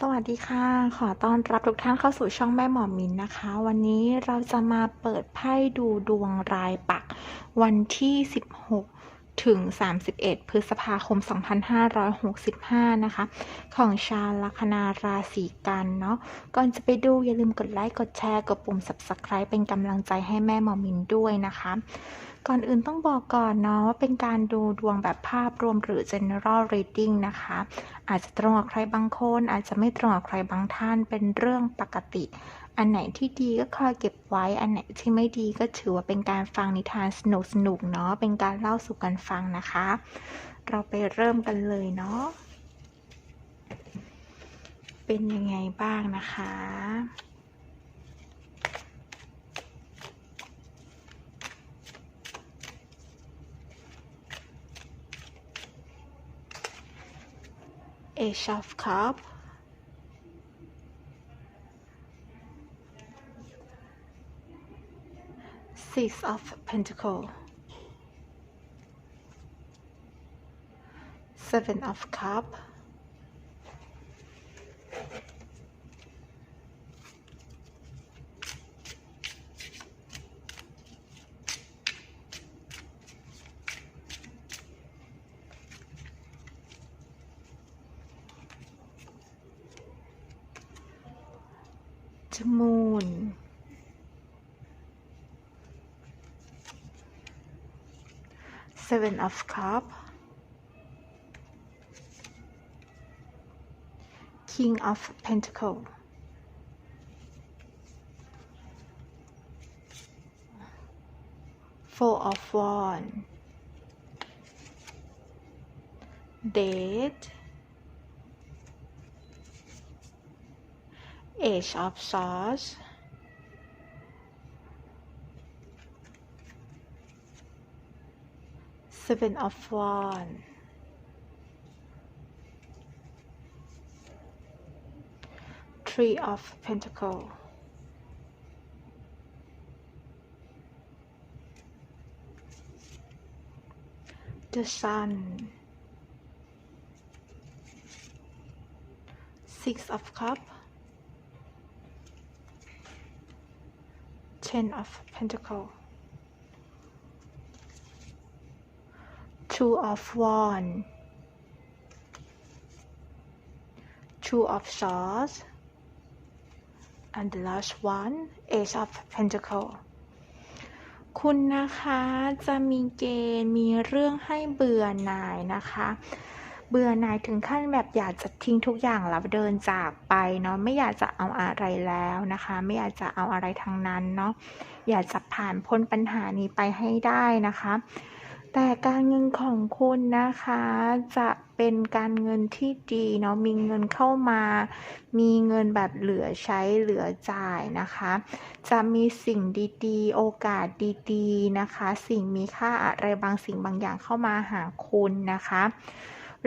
สวัสดีค่ะ ขอต้อนรับทุกท่านเข้าสู่ช่องแม่หมอมินนะคะ วันนี้เราจะมาเปิดไพ่ดูดวงรายปัก วันที่ 16 ถึง 31 พฤษภาคม 2565 นะคะ ของชาวลัคนาราศีกันเนาะ ก่อนจะไปดูอย่าลืมกดไลค์ กดแชร์ กดปุ่ม subscribe เป็นกำลังใจให้แม่หมอมินด้วยนะคะ ก่อนอื่นต้องบอกก่อนเนาะว่าเป็นการดูดวงแบบภาพรวมหรือ general reading นะคะ อาจจะตรงกับใครบางคน อาจจะไม่ตรงกับใครบางท่านเป็นเรื่องปกติ อันไหนที่ดีก็คอยเก็บไว้ อันไหนที่ไม่ดีก็ถือว่าเป็นการฟังนิทานสนุกสนุกๆเนาะเป็นการเล่าสู่กันฟังนะคะ เราไปเริ่มกันเลยเนาะเป็นยังไงบ้างนะคะ Ace of Cup. Six of Pentacle. Seven of Cup moon. Seven of cup. King of pentacle four of wand date Age of Swords. Seven of Wands. Three of Pentacles. The Sun. Six of Cups Ten of Pentacles Two of Wands Two of Swords and the last one Ace of Pentacles คุณนะคะจะมีเกณฑ์มีเรื่องให้เบื่อหน่ายนะคะ เบื่อหน่ายถึงขั้นแบบอยากจะทิ้งทุกอย่างแล้วเดินจากไปเนาะไม่อยากจะเอาอะไรแล้วนะคะ ไม่อยากจะเอาอะไรทั้งนั้นเนาะอยากจะผ่านพ้นปัญหานี้ไปให้ได้นะคะ แต่การเงินของคุณนะคะจะเป็นการเงินที่ดีเนาะมีเงินเข้ามา มีเงินแบบเหลือใช้เหลือจ่ายนะคะ จะมีสิ่งดีๆ โอกาสดีๆนะคะ สิ่งมีค่าอะไรบางสิ่งบางอย่างเข้ามาหาคุณนะคะ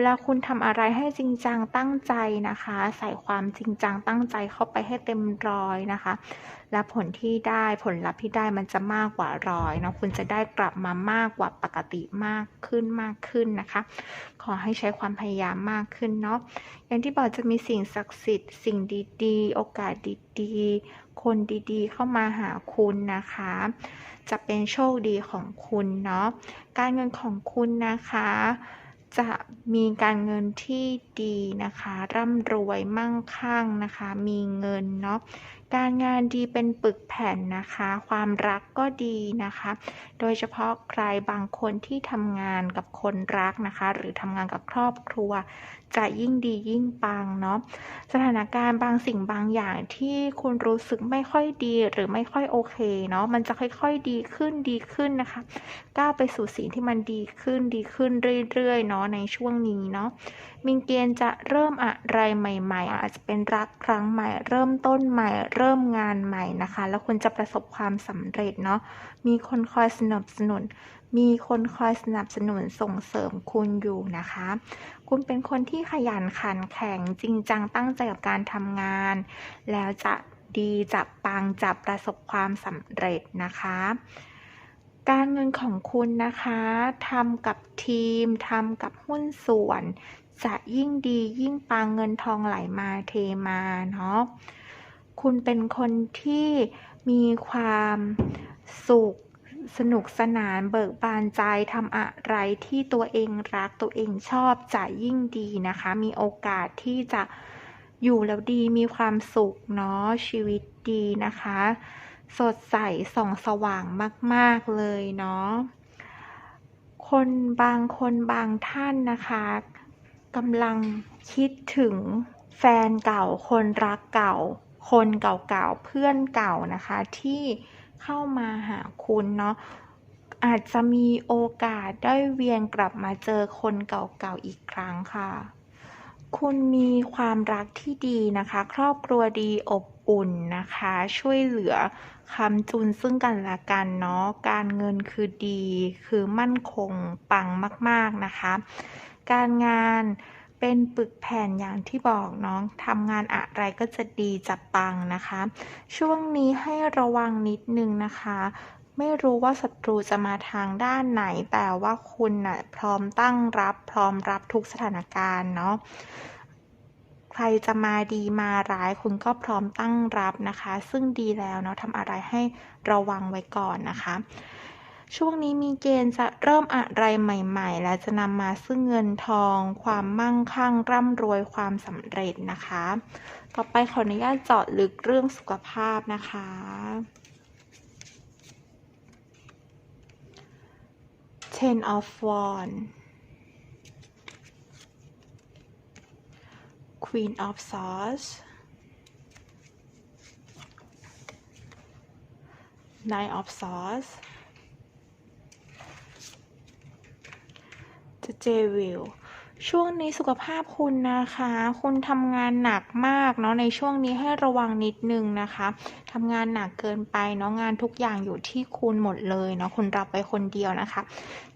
เวลาคุณทำอะไรให้จริงจังตั้งใจนะคะ ใส่ความจริงจังตั้งใจเข้าไปให้เต็มร้อยนะคะ และผลที่ได้ผลลัพธ์ที่ได้มันจะมากกว่าร้อยเนาะคุณจะได้กลับมามากกว่าปกติมากขึ้นมากขึ้นนะคะ ขอให้ใช้ความพยายามมากขึ้นเนาะอย่างที่บอกจะมีสิ่งศักดิ์สิทธิ์สิ่งดีๆ โอกาสดีๆ คนดีๆ เข้ามาหาคุณนะคะ จะเป็นโชคดีของคุณเนาะการเงินของคุณนะคะ จะมีการเงินที่ดีนะคะ ร่ำรวยมั่งคั่งนะคะ มีเงินเนาะการงานดีเป็นปึกแผ่นนะคะ ความรักก็ดีนะคะ โดยเฉพาะใครบางคนที่ทำงานกับคนรักนะคะ หรือทำงานกับครอบครัว จะยิ่งดียิ่งปังเนาะสถานการณ์บางสิ่งบางอย่างที่คุณรู้สึกไม่ค่อยดีหรือไม่ค่อยโอเคเนาะมันจะค่อยๆดีขึ้นดีขึ้นนะคะก้าวไปสู่สิ่งที่มันดีขึ้นดีขึ้นเรื่อยๆเนาะในช่วงนี้เนาะมีเกณฑ์จะเริ่มอะไรใหม่ ๆ อาจจะเป็นรักครั้งใหม่ เริ่มต้นใหม่ เริ่มงานใหม่นะคะ แล้วคุณจะประสบความสำเร็จเนาะมีคนคอยสนับสนุน มีคนคอยสนับสนุนส่งเสริมคุณอยู่นะคะ คุณเป็นคนที่ขยันขันแข็งจริงจังตั้งใจกับการทำงาน แล้วจะดีจะปังจะประสบความสำเร็จนะคะ การเงินของคุณนะคะทำกับทีมทำกับหุ้นส่วน จะยิ่งดียิ่งปังเงินทองไหลมาเทมาเนาะคุณเป็นคนที่มีความสุขสนุกสนานเบิกบานใจทำอะไรที่ตัวเองรักตัวเองชอบจะยิ่งดีนะคะ มีโอกาสที่จะอยู่แล้วดีมีความสุขเนาะชีวิตดีนะคะ สดใสส่องสว่างมาก ๆ เลยเนาะ คนบางคนบางท่านนะคะกำลังคิดถึงแฟนเก่า คนรักเก่า คนเก่าๆ เพื่อนเก่านะคะ ที่เข้ามาหาคุณเนาะอาจจะมีโอกาสได้เวียนกลับมาเจอคนเก่าๆ อีกครั้งค่ะ คุณมีความรักที่ดีนะคะ ครอบครัวดีอบ อุ่นนะคะ ช่วยเหลือคำจุนซึ่งกันและกันเนาะการเงินคือดี คือมั่นคงปังมาก ๆนะคะ การงานเป็นปึกแผ่นอย่างที่บอกน้องทำงานอะไรก็จะดีจะปังนะคะ ช่วงนี้ให้ระวังนิดนึงนะคะ ไม่รู้ว่าศัตรูจะมาทางด้านไหน แต่ว่าคุณนะ่ะพร้อมตั้งรับ พร้อมรับทุกสถานการณ์เนาะ ใครจะมาดีมาร้ายคุณก็พร้อมตั้งรับนะคะ ซึ่งดีแล้วเนาะทำอะไรให้ระวังไว้ก่อนนะคะ ช่วงนี้มีเกณฑ์จะเริ่มอะไรใหม่ ๆ และจะนำมาซึ่งเงินทอง ความมั่งคั่ง ร่ำรวยความสำเร็จนะคะ ต่อไปขออนุญาตเจาะลึกเรื่องสุขภาพนะคะ Ten of Wands Queen of Swords Nine of Swords จะเจวิล ช่วงนี้สุขภาพคุณนะคะ คุณทำงานหนักมากเนาะในช่วงนี้ให้ระวังนิดนึงนะคะทำงานหนักเกินไปเนาะงานทุกอย่างอยู่ที่คุณหมดเลยเนาะคุณรับไปคนเดียวนะคะ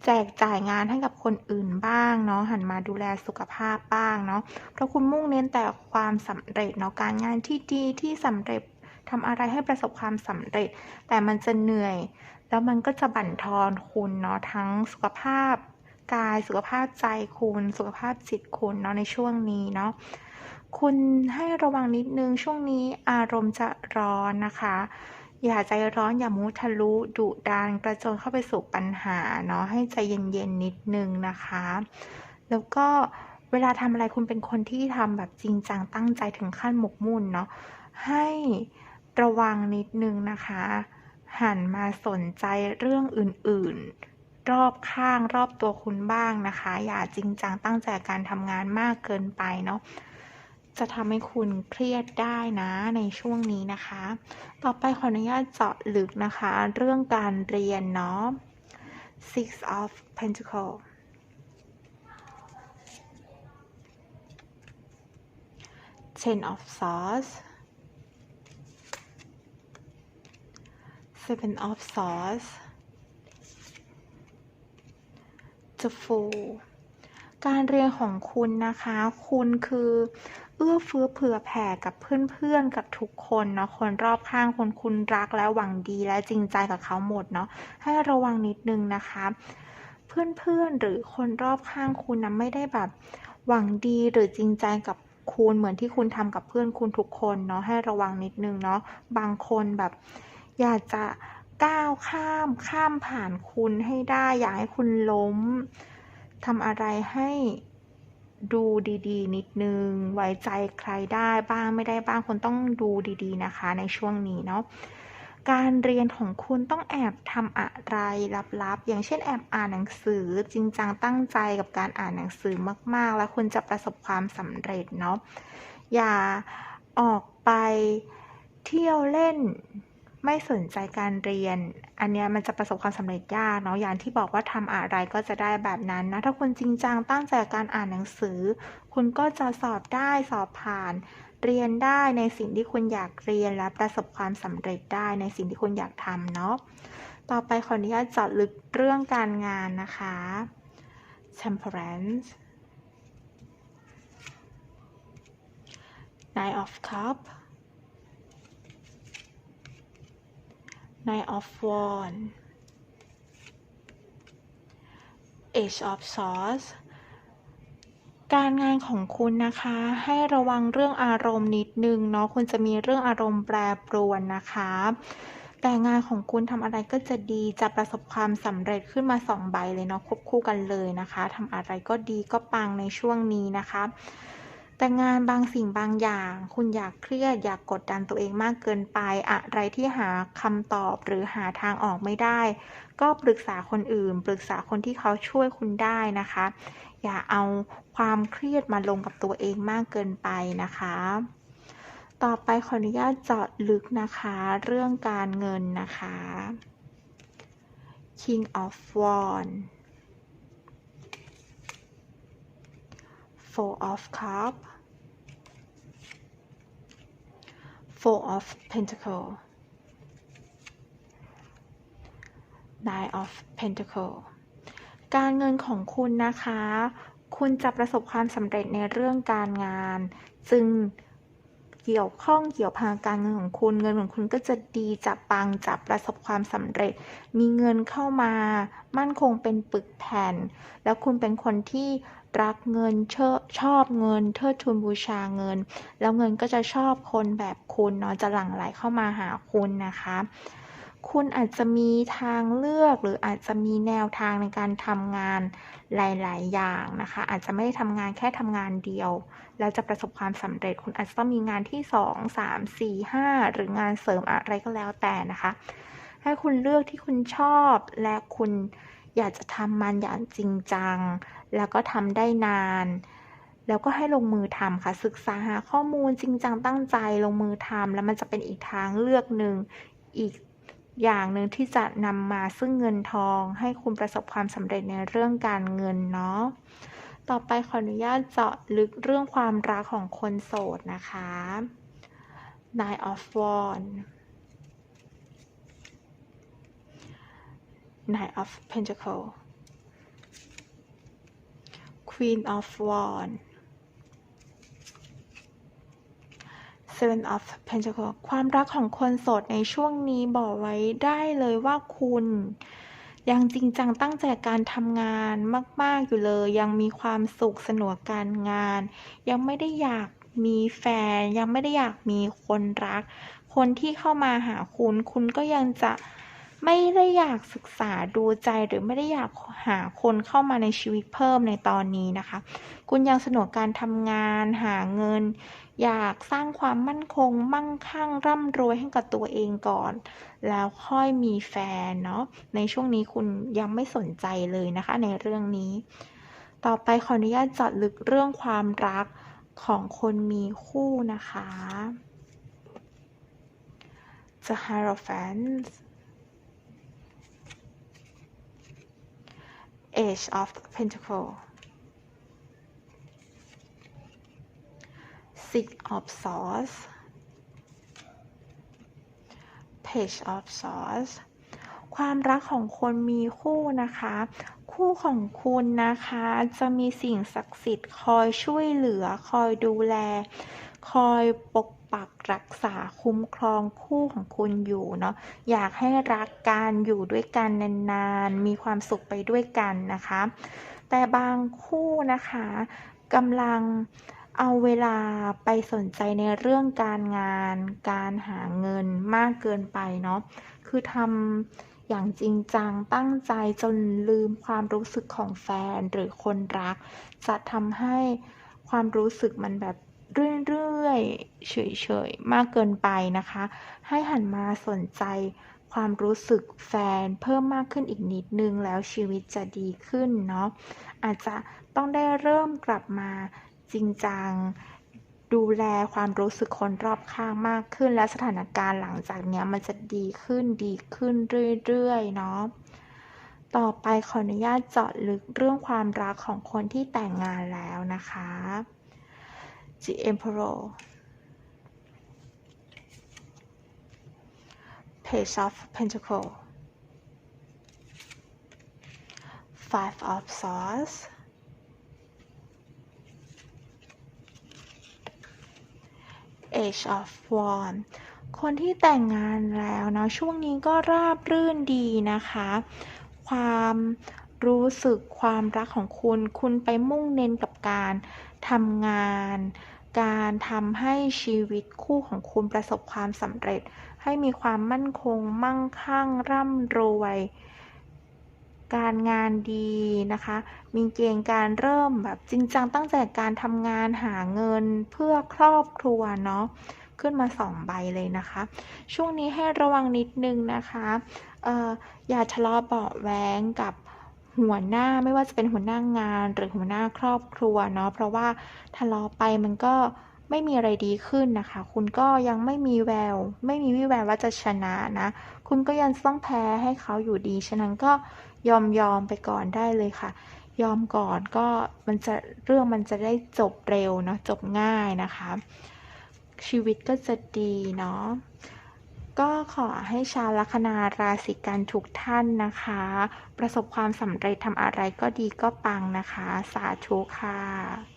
แจกจ่ายงานให้กับคนอื่นบ้างเนาะหันมาดูแลสุขภาพบ้างเนาะเพราะคุณมุ่งเน้นแต่ความสำเร็จเนาะการงานที่ดีที่สำเร็จทำอะไรให้ประสบความสำเร็จ แต่มันจะเหนื่อย แล้วมันก็จะบั่นทอนคุณเนาะทั้งสุขภาพ กาย สุขภาพใจคุณ สุขภาพจิตคุณเนาะในช่วงนี้เนาะคุณให้ระวังนิดนึงช่วงนี้อารมณ์จะร้อนนะคะ อย่าใจร้อนอย่ามุทะลุดุดานกระโจนเข้าไปสู่ปัญหาเนาะให้ใจเย็นๆนิดนึงนะคะ แล้วก็เวลาทำอะไรคุณเป็นคนที่ทำแบบจริงจังตั้งใจถึงขั้นหมกมุ่นเนาะให้ระวังนิดนึงนะคะ หันมาสนใจเรื่องอื่นๆ รอบข้างรอบตัวคุณบ้างนะคะ อย่าจริงจังตั้งใจการทำงานมากเกินไปเนาะจะทำให้คุณเครียดได้นะในช่วงนี้นะคะ ต่อไปขออนุญาตเจาะลึกนะคะ เรื่องการเรียนเนาะ Six of Pentacles Ten of Swords Seven of Swords The Fool การเรียนของคุณนะคะ คุณคือเอื้อเฟื้อเผื่อแผ่กับเพื่อนๆ กับทุกคนเนาะ คนรอบข้างคนคุณรักและหวังดีและจริงใจกับเขาหมดเนาะ ให้ระวังนิดนึงนะคะ เพื่อนๆ หรือคนรอบข้างคุณนะไม่ได้แบบหวังดีหรือจริงใจกับคุณเหมือนที่คุณทำกับเพื่อนคุณทุกคนเนาะ ให้ระวังนิดนึงเนาะ บางคนแบบอยากจะ ก้าวข้ามข้ามผ่านคุณให้ได้อย่าให้คุณล้มทำอะไรให้ดูดีๆ นิดนึง ไว้ใจใครได้บ้างไม่ได้บ้างคนต้องดูดีๆนะคะ ในช่วงนี้เนาะการเรียนของคุณต้องแอบทำอะไรลับๆ อย่างเช่นแอบอ่านหนังสือจริงจังตั้งใจกับการอ่านหนังสือมากๆ แล้วคุณจะประสบความสำเร็จเนาะอย่าออกไปเที่ยวเล่น ไม่สนใจการเรียน อันนี้มันจะประสบความสำเร็จยากเนาะอย่างที่บอกว่าทำอะไรก็จะได้แบบนั้นนะถ้าคุณจริงจังตั้งใจการอ่านหนังสือ คุณก็จะสอบได้สอบผ่าน เรียนได้ในสิ่งที่คุณอยากเรียนและประสบความสำเร็จได้ในสิ่งที่คุณอยากทำเนาะต่อไปขออนุญาตเจาะลึกเรื่องการงานนะคะ temperance nine of cups Nine of Wands Age of Swords การงานของคุณนะคะให้ระวังเรื่องอารมณ์นิดนึงเนาะคุณจะมีเรื่องอารมณ์แปรปรวนนะคะ แต่งานของคุณทำอะไรก็จะดีจะประสบความสำเร็จขึ้นมาสองใบเลยเนาะควบคู่กันเลยนะคะทำอะไรก็ดีก็ปังในช่วงนี้นะคะ แต่งานบางสิ่งบางอย่าง คุณอยากเครียดอยากกดดันตัวเองมากเกินไป อะไรที่หาคำตอบหรือหาทางออกไม่ได้ ก็ปรึกษาคนอื่น ปรึกษาคนที่เขาช่วยคุณได้นะคะ อย่าเอาความเครียดมาลงกับตัวเองมากเกินไปนะคะ ต่อไปขออนุญาตเจาะลึกนะคะ เรื่องการเงินนะคะ King of Wands Four of Cups Four of Pentacle Nine of Pentacle การเงินของคุณนะคะ คุณจะประสบความสำเร็จในเรื่องการงาน จึง เกี่ยวข้องเกี่ยวพันการเงินของคุณ เงินของคุณก็จะดีจะปังจะประสบความสำเร็จ มีเงินเข้ามามั่นคงเป็นปึกแผ่น แล้วคุณเป็นคนที่รักเงินเชชอบเงินเทิดทูนบูชาเงิน แล้วเงินก็จะชอบคนแบบคุณเนาะจะหลั่งไหลเข้ามาหาคุณนะคะ คุณอาจจะมีทางเลือกหรืออาจจะมีแนวทางในการทำงานหลาย ๆ อย่างนะคะ อาจจะไม่ได้ทำงานแค่ทำงานเดียว แล้วจะประสบความสำเร็จ คุณอาจจะต้องมีงานที่ 2 3 4 5 หรืองานเสริมอะไรก็แล้วแต่นะคะ ให้คุณเลือกที่คุณชอบและคุณอยากจะทำมันอย่างจริงจัง แล้วก็ทำได้นาน แล้วก็ให้ลงมือทำค่ะ ศึกษาหาข้อมูลจริงจังตั้งใจลงมือทำแล้วมันจะเป็นอีกทางเลือกหนึ่งอีก อย่างหนึ่งที่จะนำมาซึ่งเงินทอง ให้คุณประสบความสำเร็จในเรื่องการเงินเนาะต่อไปขออนุญาตเจาะลึกเรื่องความรักของคนโสดนะคะ Nine of Wands Nine of Pentacle Queen of Wands Seven of Pentacle ความรักของคนโสดในช่วงนี้บอกไว้ได้เลยว่าคุณยังจริงจังตั้งใจการทำงานมาก ๆ อยู่เลย ยังมีความสุขสนุกการงาน ยังไม่ได้อยากมีแฟน ยังไม่ได้อยากมีคนรัก คนที่เข้ามาหาคุณ คุณก็ยังจะ ไม่ได้อยากศึกษาดูใจหรือไม่ได้อยากหาคนเข้ามาในชีวิตเพิ่มในตอนนี้นะคะ คุณยังสนุกการทำงานหาเงิน อยากสร้างความมั่นคง มั่งคั่งร่ำรวยให้กับตัวเองก่อน แล้วค่อยมีแฟนเนาะในช่วงนี้คุณยังไม่สนใจเลยนะคะในเรื่องนี้ ต่อไปขออนุญาตจาะลึกเรื่องความรักของคนมีคู่นะคะ The Hierophant Age of Pentacle Six of Swords Page of Swords ความรักของคนมีคู่นะคะ คู่ของคุณนะคะ จะมีสิ่งศักดิ์สิทธิ์คอยช่วยเหลือคอยดูแล คอยปกปักรักษาคุ้มครองคู่ของคุณอยู่เนาะอยากให้รักกันอยู่ด้วยกันนานๆมีความสุขไปด้วยกันนะคะ แต่บางคู่นะคะกำลังเอาเวลาไปสนใจในเรื่องการงาน การหาเงินมากเกินไปเนาะคือทำอย่างจริงจังตั้งใจจนลืมความรู้สึกของแฟนหรือคนรัก จะทำให้ความรู้สึกมันแบบ เรื่อยๆ เฉยๆ มากเกินไปนะคะ ให้หันมาสนใจความรู้สึกแฟนเพิ่มมากขึ้นอีกนิดนึงแล้วชีวิตจะดีขึ้นเนาะอาจจะต้องได้เริ่มกลับมาจริงจังดูแลความรู้สึกคนรอบข้างมากขึ้น และสถานการณ์หลังจากนี้มันจะดีขึ้นดีขึ้นเรื่อยๆเนาะต่อไปขออนุญาตเจาะลึกเรื่องความรักของคนที่แต่งงานแล้วนะคะ The Emperor Page of Pentacle Five of Swords Age of Wands คนที่แต่งงานแล้วนะช่วงนี้ก็ราบรื่นดีนะคะ ความรู้สึกความรักของคุณ คุณไปมุ่งเน้นกับการทำงาน การทำให้ชีวิตคู่ของคุณประสบความสำเร็จ ให้มีความมั่นคง มั่งคั่ง ร่ำรวย การงานดีนะคะ มีเกณฑ์การเริ่มแบบจริงจังตั้งใจการทำงานหาเงินเพื่อครอบครัวเนาะขึ้นมาสองใบเลยนะคะ ช่วงนี้ให้ระวังนิดนึงนะคะเอออย่าทะเลาะเบาะแว้งกับหัวหน้าไม่ว่าจะเป็นหัวหน้างานหรือหัวหน้าครอบครัวเนาะเพราะว่าทะเลาะไปมันก็ ไม่มีอะไรดีขึ้นนะคะ คุณก็ยังไม่มีแวว ไม่มีวี่แววว่าจะชนะนะ คุณก็ยังต้องแพ้ให้เขาอยู่ดี ฉะนั้นก็ยอมยอมไปก่อนได้เลยค่ะ ยอมก่อนก็มันจะเรื่องมันจะได้จบเร็วเนาะจบง่ายนะคะ ชีวิตก็จะดีเนาะก็ขอให้ชาวลัคนาราศีกันทุกท่านนะคะ ประสบความสำเร็จทำอะไรก็ดีก็ปังนะคะ สาธุค่ะ